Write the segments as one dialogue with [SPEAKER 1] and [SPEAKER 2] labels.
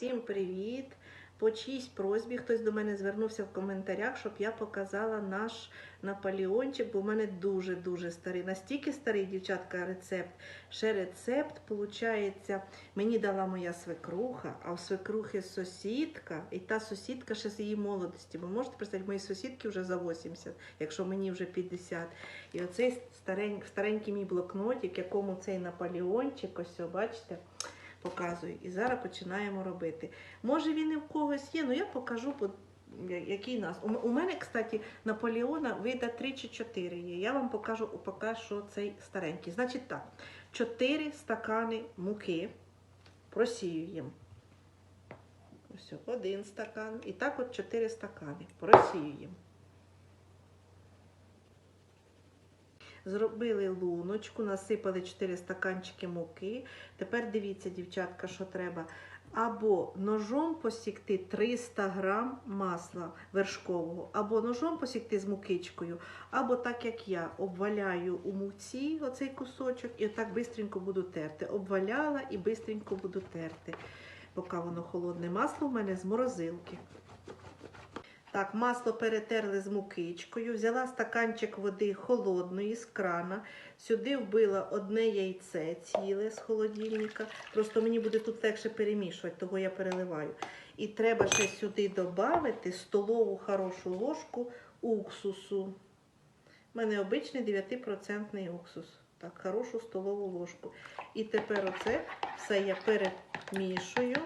[SPEAKER 1] Всім привіт! По чиїсь просьбі хтось до мене звернувся в коментарях, щоб я показала наш наполеончик, бо в мене дуже-дуже старий. Настільки старий, дівчатка, рецепт. Ще рецепт, виходить, мені дала моя свекруха, а в свекрухи сусідка, і та сусідка ще з її молодості. Ви можете представити, мої сусідки вже за 80, якщо мені вже 50. І оцей старень, старенький мій блокнотик, якому цей наполеончик, ось, бачите, показую. І зараз починаємо робити. Може він і в когось є, але я покажу, який нас. У У мене, кстати, Наполеона вида 3 чи 4 є. Я вам покажу поки що цей старенький. Значить так, 4 стакани муки просіюємо. Ось один стакан. І так от 4 стакани просіюємо. Зробили луночку, насипали 4 стаканчики муки. Тепер дивіться, дівчатка, що треба. Або ножом посікти 300 грам масла вершкового, або ножом посікти з мукичкою, або так як я обваляю у муці оцей кусочок і отак бистренько буду терти. Обваляла і бистренько буду терти, поки воно холодне масло в мене з морозилки. Так, масло перетерли з мукичкою, взяла стаканчик води холодної з крана, сюди вбила одне яйце ціле з холодильника. Просто мені буде тут легше перемішувати, того я переливаю. І треба ще сюди додати столову хорошу ложку уксусу. У мене обичний 9% уксус. Так, хорошу столову ложку. І тепер оце все я перемішую.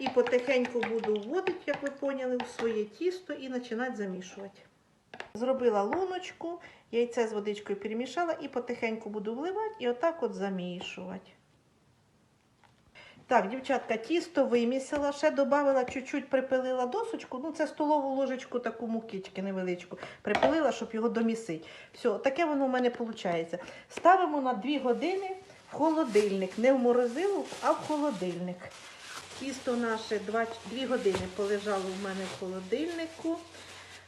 [SPEAKER 1] І потихеньку буду вводити, як ви поняли, у своє тісто і починати замішувати. Зробила луночку, яйце з водичкою перемішала і потихеньку буду вливати і отак от замішувати. Так, дівчатка, тісто вимісила, ще додала чуть-чуть припилила досочку, ну це столову ложечку таку мукички невеличку. Припилила, щоб його домісити. Все, таке воно у мене виходить. Ставимо на 2 години в холодильник. Не в морозилу, а в холодильник. Тісто наше 2, 2 години полежало в мене в холодильнику.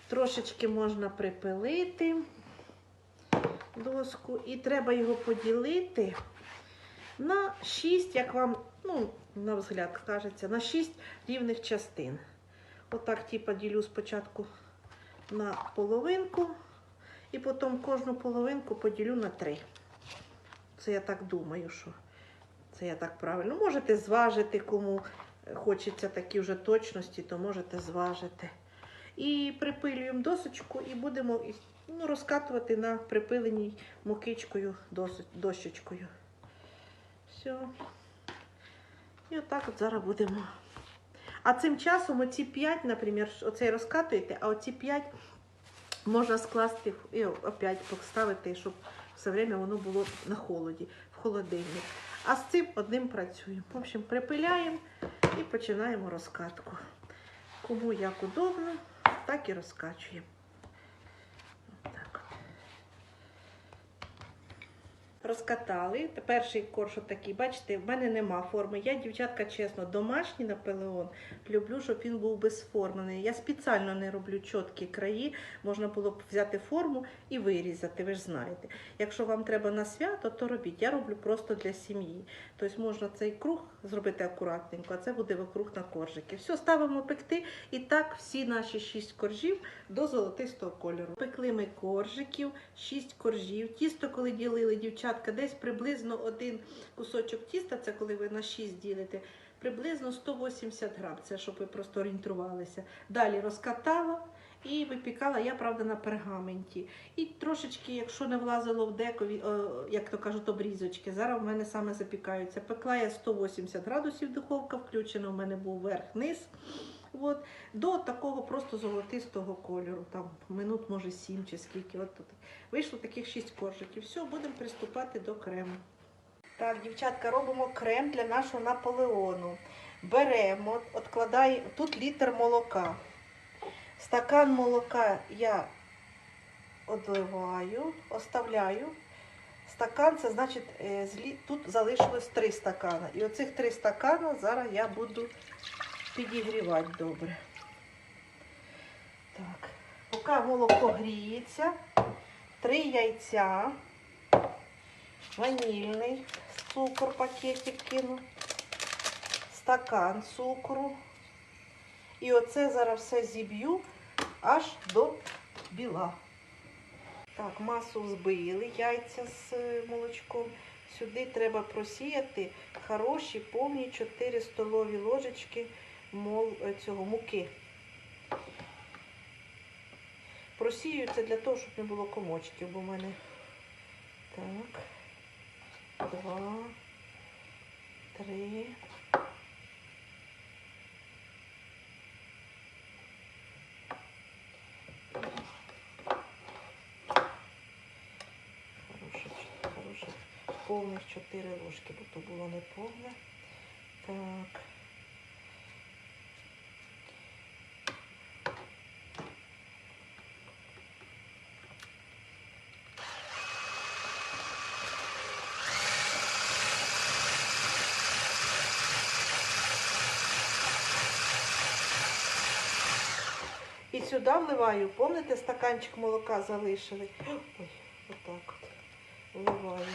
[SPEAKER 1] Трошечки можна припилити доску. І треба його поділити на 6, як вам, ну, на взгляд кажеться, на 6 рівних частин. Отак, типа, ділю спочатку на половинку, і потім кожну половинку поділю на 3. Це я так думаю, що. Це я так правильно. Можете зважити, кому хочеться такі вже точності, то можете зважити. І припилюємо досочку і будемо ну, розкатувати на припиленій мукичкою дощечкою. Все. І отак от зараз будемо. А цим часом оці 5, наприклад, оцей розкатуєте, а оці 5 можна скласти і опять поставити, щоб все время воно було на холоді, в холодильник. А з цим одним працюємо. В общем, припиляємо і починаємо розкатку. Кому як удобно, так і розкачуємо. Розкатали. Перший корж такий, бачите, в мене нема форми. Я, дівчатка, чесно, домашній наполеон люблю, щоб він був безформений. Я спеціально не роблю чіткі краї. Можна було б взяти форму і вирізати, ви ж знаєте. Якщо вам треба на свято, то робіть. Я роблю просто для сім'ї. Тобто можна цей круг зробити акуратненько, а це буде вокруг на коржики. Все, ставимо пекти. І так всі наші 6 коржів до золотистого кольору. Пекли ми коржиків, 6 коржів. Тісто, коли ділили, дівчатка, десь приблизно один кусочок тіста, це коли ви на 6 ділите, приблизно 180 грам. Це щоб ви просто орієнтувалися. Далі розкатала. І випікала я, правда, на пергаменті. І трошечки, якщо не влазило в декові, о, як то кажуть, обрізочки, зараз в мене саме запікаються. Пекла я 180 градусів духовка, включена, у мене був верх-низ. От, до такого просто золотистого кольору, там минут, може, 7 чи скільки. От тут. Вийшло таких 6 коржиків. Все, будемо приступати до крему. Так, дівчатка, робимо крем для нашого наполеону. Беремо, откладаємо, тут літр молока. Стакан молока я одливаю, оставляю. Стакан, це значить, е, тут залишилось 3 стакана. І оцих 3 стакана зараз я буду підігрівати добре. Так. Поки молоко гріється, 3 яйця, ванільний цукор пакетик кину. стакан цукру. І оце зараз все зіб'ю аж до біла. Так, масу збили, яйця з е, молочком. Сюди треба просіяти хороші повні 4 столові ложечки мол, е, цього муки. Просію це для того, щоб не було комочків, бо в мене так. Два, три. Повних 4 ложки, бо то було не повне. Так. Сюди вливаю, помните, стаканчик молока залишили? Ой, отак от. Вливаю.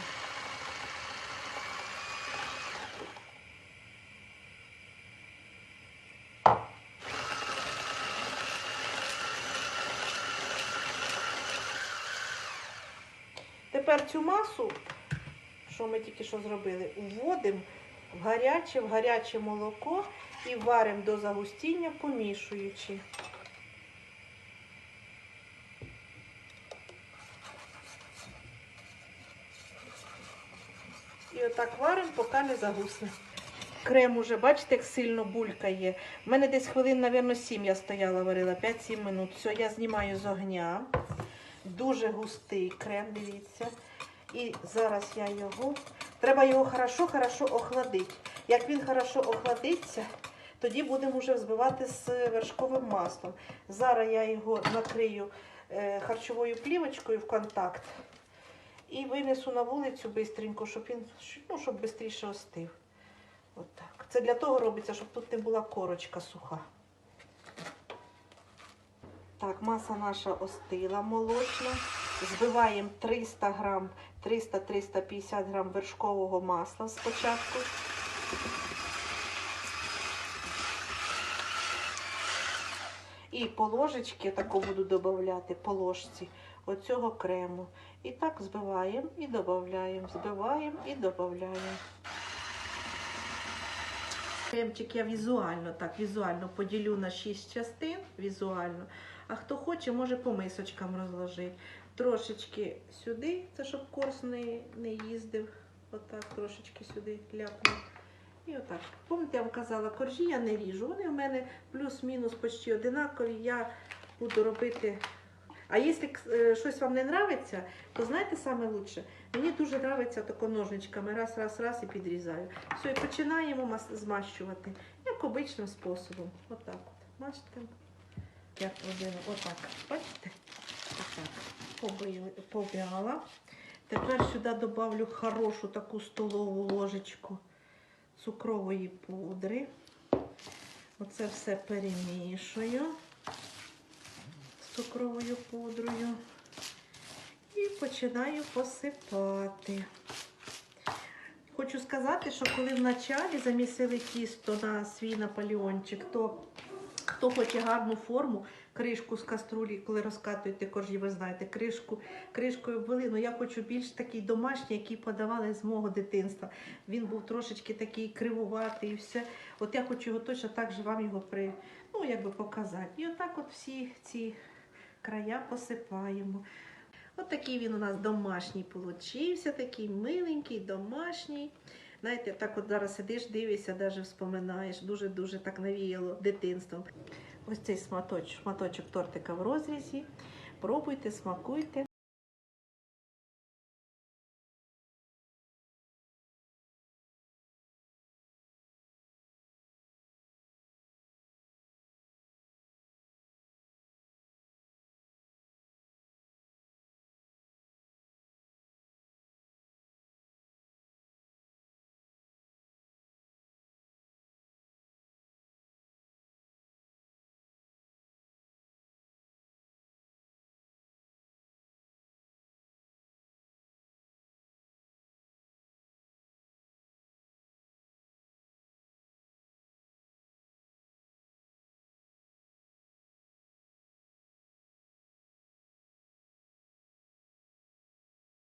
[SPEAKER 1] Тепер цю масу, що ми тільки що зробили, вводимо в гаряче, в гаряче молоко і варимо до загустіння, помішуючи. І отак варимо, поки не загусне. Крем уже, бачите, як сильно булькає. У мене десь хвилин, мабуть, 7 я стояла, варила, 5-7 минут. Все, я знімаю з огня. Дуже густий крем, дивіться. І зараз я його. Треба його хорошо-хорошо охладити. Як він хорошо охладиться, тоді будемо вже взбивати з вершковим маслом. Зараз я його накрию е, харчовою плівочкою в контакт. І винесу на вулицю швидко, щоб він ну, щоб швидше остив. Отак. Це для того робиться, щоб тут не була корочка суха. Так, маса наша остила молочна. Збиваємо 300 грам, 300-350 грам вершкового масла спочатку. І по ложечці, таку буду додавати, по ложці оцього крему. І так збиваємо і додаємо, збиваємо і додаємо. Кремчик я візуально, так, візуально поділю на 6 частин, візуально. А хто хоче, може по мисочкам розложити. Трошечки сюди, це щоб корс не, не їздив. Отак, трошечки сюди ляпну. І отак. Пам'ятаєте, я вам казала, коржі я не ріжу. Вони в мене плюс-мінус почти одинакові. Я буду робити. А якщо щось вам не подобається, то знаєте саме лучше? Мені дуже подобається тако ножничками. Раз, раз, раз і підрізаю. Все, і починаємо змащувати. Як обичним способом. Отак от. Бачите? Як робила. Отак. Бачите? Отак. Пов'яла. Тепер сюди додавлю хорошу таку столову ложечку цукрової пудри. Оце все перемішую цукровою пудрою. І починаю посипати. Хочу сказати, що коли вначалі замісили тісто на свій наполеончик, то хто хоче гарну форму, кришку з каструлі, коли розкатуєте коржі, ви знаєте, кришку, кришкою обвели. Ну я хочу більш такий домашній, який подавали з мого дитинства. Він був трошечки такий кривуватий і все. От я хочу його точно так же вам його при, ну, якби показати. І отак от всі ці края посипаємо. От такий він у нас домашній получився, такий миленький, домашній. Знаєте, так от зараз сидиш, дивишся, навіть вспоминаєш, дуже-дуже так навіяло дитинством. Ось цей шматочок, шматочок тортика в розрізі. Пробуйте, смакуйте.